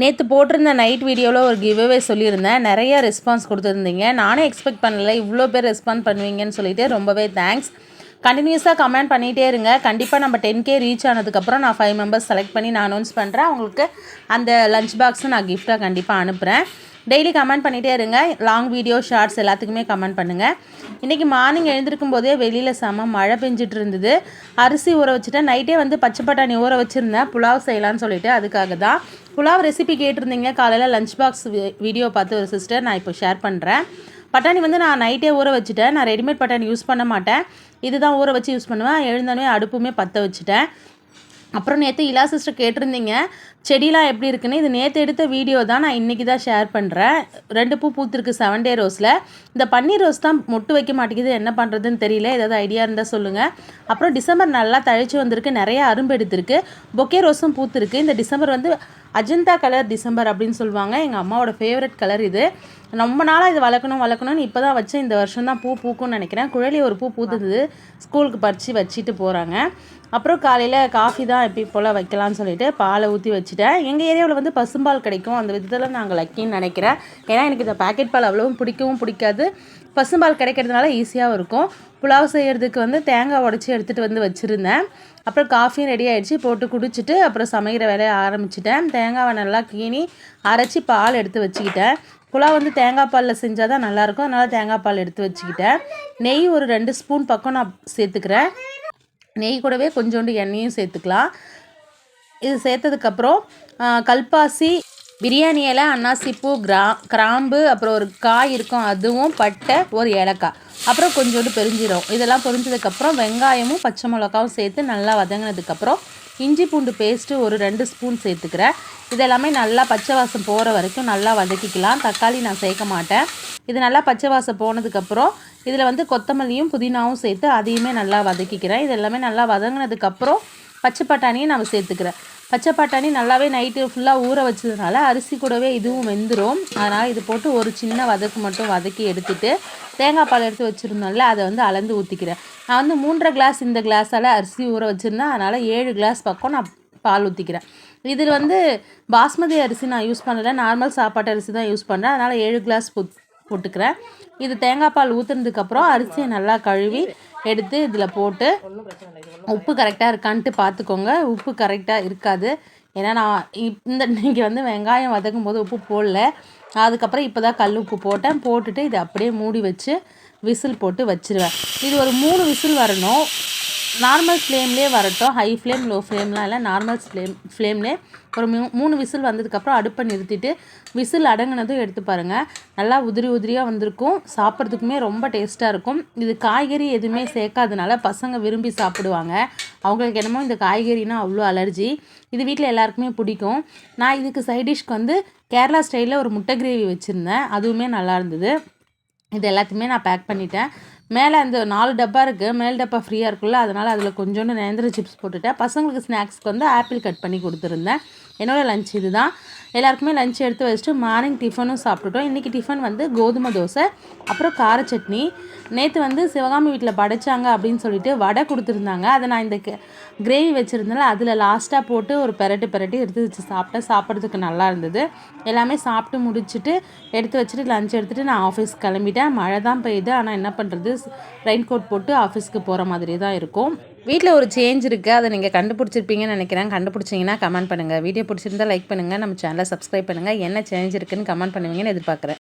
நேற்று போட்டிருந்த நைட் வீடியோவில் ஒரு கிவ்அவே சொல்லியிருந்தேன். நிறைய ரெஸ்பான்ஸ் கொடுத்துருந்தீங்க. நானே எக்ஸ்பெக்ட் பண்ணல. இவ்வளோ பேர் ரெஸ்பாண்ட் பண்ணுவீங்கன்னு சொல்லிட்டு ரொம்பவே தேங்க்ஸ் கண்டினியூஸாக கமெண்ட் பண்ணிகிட்டே இருங்க. கண்டிப்பாக நம்ம டென் கே ரீச் ஆனதுக்கப்புறம் நான் ஃபைவ் மெம்பர்ஸ் செலக்ட் பண்ணி நான் அனௌன்ஸ் பண்ணுறேன் உங்களுக்கு அந்த லஞ்ச் பாக்ஸும் நான் கிஃப்டாக கண்டிப்பாக அனுப்புகிறேன் டெய்லி கமெண்ட் பண்ணிகிட்டே இருங்க. லாங் வீடியோ ஷார்ட்ஸ் எல்லாத்துக்குமே கமெண்ட் பண்ணுங்கள் இன்றைக்கி மார்னிங் எழுந்திருக்கும் போதே வெளியில் செம மழை பெஞ்சிட்டு இருந்தது. அரிசி ஊற வச்சுட்டேன். நைட்டே வந்து பச்சை பட்டாணி ஊற வச்சுருந்தேன். புலாவ் செய்யலான்னு சொல்லிட்டு அதுக்காக தான். புலாவ் ரெசிபி கேட்டிருந்தீங்க. காலையில் லஞ்ச் பாக்ஸ் வீடியோ பார்த்து ஒரு சிஸ்டர் நான் இப்போ ஷேர் பண்ணுறேன் பட்டாணி வந்து நான் நைட்டே ஊற வச்சுட்டேன். நான் ரெடிமேட் பட்டாணி யூஸ் பண்ண மாட்டேன். இதுதான் ஊற வச்சு யூஸ் பண்ணுவேன். எழுந்தோடனே அடுப்புமே பற்ற வச்சுட்டேன். அப்புறம் நேற்று இலா சிஸ்டர் கேட்டிருந்தீங்க செடிலாம் எப்படி இருக்குன்னு? இது நேற்று எடுத்த வீடியோ தான் நான் இன்றைக்கி தான் ஷேர் பண்ணுறேன் ரெண்டு பூ பூத்துருக்கு செவன் டே ரோஸில் இந்த பன்னீர் ரோஸ் தான் மொட்டு வைக்க மாட்டேங்குது. என்ன பண்ணுறதுன்னு தெரியல. ஏதாவது ஐடியா இருந்தால் சொல்லுங்கள் அப்புறம் டிசம்பர் நல்லா தழிச்சு வந்திருக்கு. நிறைய அரும்பு எடுத்திருக்கு. பொக்கே ரோஸும் பூத்துருக்கு. இந்த டிசம்பர் வந்து அஜந்தா கலர் டிசம்பர் அப்படின்னு சொல்லுவாங்க. எங்கள் அம்மாவோட ஃபேவரட் கலர் இது. ரொம்ப நாளாக இது வளர்க்கணும் வளர்க்கணும்னு இப்போ தான் வச்சு இந்த வருஷம் தான் பூ பூக்கும்னு நினைக்கிறேன். குழலி ஒரு பூ பூத்துது. ஸ்கூலுக்கு பறித்து வச்சுட்டு போகிறாங்க அப்புறம் காலையில் காஃபி தான் எப்படி போல் வைக்கலாம்னு சொல்லிட்டு பாலை ஊற்றி வச்சுட்டேன். எங்கள் ஏரியாவில் வந்து பசும்பால் கிடைக்கும். அந்த விதத்தில் நாங்கள் லக்கின்னு நினைக்கிறேன். ஏன்னா எனக்கு இந்த பேக்கெட் பால் அவ்வளோவும் பிடிக்கவும் பிடிக்காது. பசும்பால் கிடைக்கிறதுனால ஈஸியாகவும் இருக்கும். புலாவ் செய்கிறதுக்கு வந்து தேங்காய் உடச்சி எடுத்துகிட்டு வந்து வச்சுருந்தேன். அப்புறம் காஃபியும் ரெடி ஆகிடுச்சு போட்டு குடிச்சிட்டு அப்புறம் சமைக்கிற வேலையை ஆரம்பிச்சிட்டேன். தேங்காவை நல்லா கீனி அரைச்சி பால் எடுத்து வச்சுக்கிட்டேன். புலாவ் வந்து தேங்காய் பாலில் செஞ்சால் தான் நல்லாயிருக்கும் அதனால் தேங்காய் பால் எடுத்து வச்சுக்கிட்டேன். நெய் ஒரு ரெண்டு ஸ்பூன் பக்கம் நான் சேர்த்துக்கிறேன். நெய் கூடவே கொஞ்சோண்டு எண்ணெயும் சேர்த்துக்கலாம். இது சேர்த்ததுக்கப்புறம் கல்பாசி பிரியாணியில் அன்னாசிப்பூ கிரா கிராம்பு அப்புறம் ஒரு காய் இருக்கும். அதுவும் பட்டை ஒரு ஏலக்காய். அப்புறம் கொஞ்சோண்டு பெருஞ்சீரம் இதெல்லாம் பொரிஞ்சதுக்கப்புறம் வெங்காயமும் பச்சை மிளகாவும் சேர்த்து நல்லா வதங்கினதுக்கப்புறம் இஞ்சி பூண்டு பேஸ்ட்டு ஒரு ரெண்டு ஸ்பூன் சேர்த்துக்கிறேன். இதெல்லாமே நல்லா பச்சை வாசம் போகிற வரைக்கும் நல்லா வதக்கிக்கலாம். தக்காளி நான் சேர்க்க மாட்டேன். இது நல்லா பச்சை வாசம் போனதுக்கப்புறம் இதில் வந்து கொத்தமல்லியும் புதினாவும் சேர்த்து அதையுமே நல்லா வதக்கிக்கிறேன். இது எல்லாமே நல்லா வதங்கினதுக்கப்புறம் பச்சை பட்டாணியும் நம்ம சேர்த்துக்கிறேன். பச்சை பட்டாணி நல்லாவே நைட்டு ஃபுல்லாக ஊற வச்சதுனால அரிசி கூடவே இதுவும் வெந்துடும் அதனால் இது போட்டு ஒரு சின்ன வதக்கு மட்டும் வதக்கி எடுத்துகிட்டு தேங்காய் பால் எடுத்து வச்சுருந்தோம்ல அதை வந்து அளந்து ஊற்றிக்கிறேன் நான் வந்து மூன்றரை கிளாஸ் இந்த கிளாஸால் அரிசி ஊற வச்சுருந்தேன். அதனால் ஏழு கிளாஸ் பக்கம் நான் பால் ஊற்றிக்கிறேன் இதில் வந்து பாஸ்மதி அரிசி நான் யூஸ் பண்ணலை. நார்மல் சாப்பாட்டு அரிசி தான் யூஸ் பண்ணுறேன் அதனால் ஏழு கிளாஸ் போட்டுக்கிறேன். இது தேங்காய் பால் ஊற்றுனதுக்கப்புறம் அரிசியை நல்லா கழுவி எடுத்து இதில் போட்டு உப்பு கரெக்டாக இருக்கான்ட்டு பார்த்துக்கோங்க. உப்பு கரெக்டாக இருக்காது. ஏன்னா நான் இந்த இன்றைக்கி வந்து வெங்காயம் வதக்கும் போது உப்பு போடல. அதுக்கப்புறம் இப்போ தான் கல் உப்பு போட்டேன். போட்டுட்டு இதை அப்படியே மூடி வச்சு விசில் போட்டு வச்சுருவேன். இது ஒரு மூணு விசில் வரணும். நார்மல் ஃப்ளேம்லேயே வரட்டும். ஹை ஃப்ளேம் லோ ஃப்ளேம்லாம் இல்லை. நார்மல் ஃப்ளேம் ஃப்ளேம்லேயே ஒரு மூ மூணு விசில் வந்ததுக்கப்புறம் அடுப்பை நிறுத்திட்டு விசில் அடங்கினதும் எடுத்து பாருங்கள் நல்லா உதிரி உதிரியாக வந்திருக்கும். சாப்பிட்றதுக்குமே ரொம்ப டேஸ்ட்டாக இருக்கும். இது காய்கறி எதுவுமே சேர்க்காதனால பசங்க விரும்பி சாப்பிடுவாங்க. அவங்களுக்கு என்னமோ இந்த காய்கறினா அவ்வளோ அலர்ஜி. இது வீட்டில் எல்லாருக்குமே பிடிக்கும். நான் இதுக்கு சைடிஷ்க்கு வந்து கேரளா ஸ்டைலில் ஒரு முட்டை கிரேவி வச்சுருந்தேன். அதுவுமே நல்லா இருந்தது. இது எல்லாத்தையுமே நான் பேக் பண்ணிட்டேன். மேலே அந்த நாலு டப்பா இருக்குது மேல் டப்பா ஃப்ரீயாக இருக்குல்ல அதனால் அதில் கொஞ்சோண்டு நேந்திர சிப்ஸ் போட்டுட்டேன் பசங்களுக்கு ஸ்நாக்ஸ்க்கு வந்து ஆப்பிள் கட் பண்ணி கொடுத்துருந்தேன். என்னோடய லஞ்ச் இது தான் எல்லாருக்குமே லஞ்ச் எடுத்து வச்சுட்டு மார்னிங் டிஃபனும் சாப்பிட்டுட்டோம். இன்றைக்கி டிஃபன் வந்து கோதுமை தோசை அப்புறம் கார சட்னி. நேற்று வந்து சிவகாமி வீட்டில் படைச்சாங்க அப்படின்னு சொல்லிட்டு வடை கொடுத்துருந்தாங்க. அதை நான் இந்த கிரேவி வச்சுருந்தேன் அதில் லாஸ்ட்டாக போட்டு ஒரு பெரட்டு பெரட்டி எடுத்து வச்சு சாப்பிட்டேன். சாப்பிட்றதுக்கு நல்லா இருந்தது. எல்லாமே சாப்பிட்டு முடிச்சுட்டு எடுத்து வச்சுட்டு லஞ்ச் எடுத்துகிட்டு நான் ஆஃபீஸ் கிளம்பிட்டேன். மழை தான் பெய்யுது. ஆனால் என்ன பண்ணுறது ரெயின் கோட் போட்டு ஆஃபீஸ்க்கு போகிற மாதிரி தான் இருக்கும். வீட்டில் ஒரு சேஞ்ச் இருக்குது அதை நீங்கள் கண்டுபிடிச்சிருப்பீங்கன்னு நினைக்கிறேன். கண்டுபிடிச்சிங்கன்னா கமெண்ட் பண்ணுங்கள் வீடியோ பிடிச்சிருந்தா லைக் பண்ணுங்கள் நம்ம சேனலை சப்ஸ்கிரைப் பண்ணுங்கள் என்ன சேஞ்ச் இருக்குன்னு கமெண்ட் பண்ணுவீங்கன்னு எதிர்பார்க்குறேன்.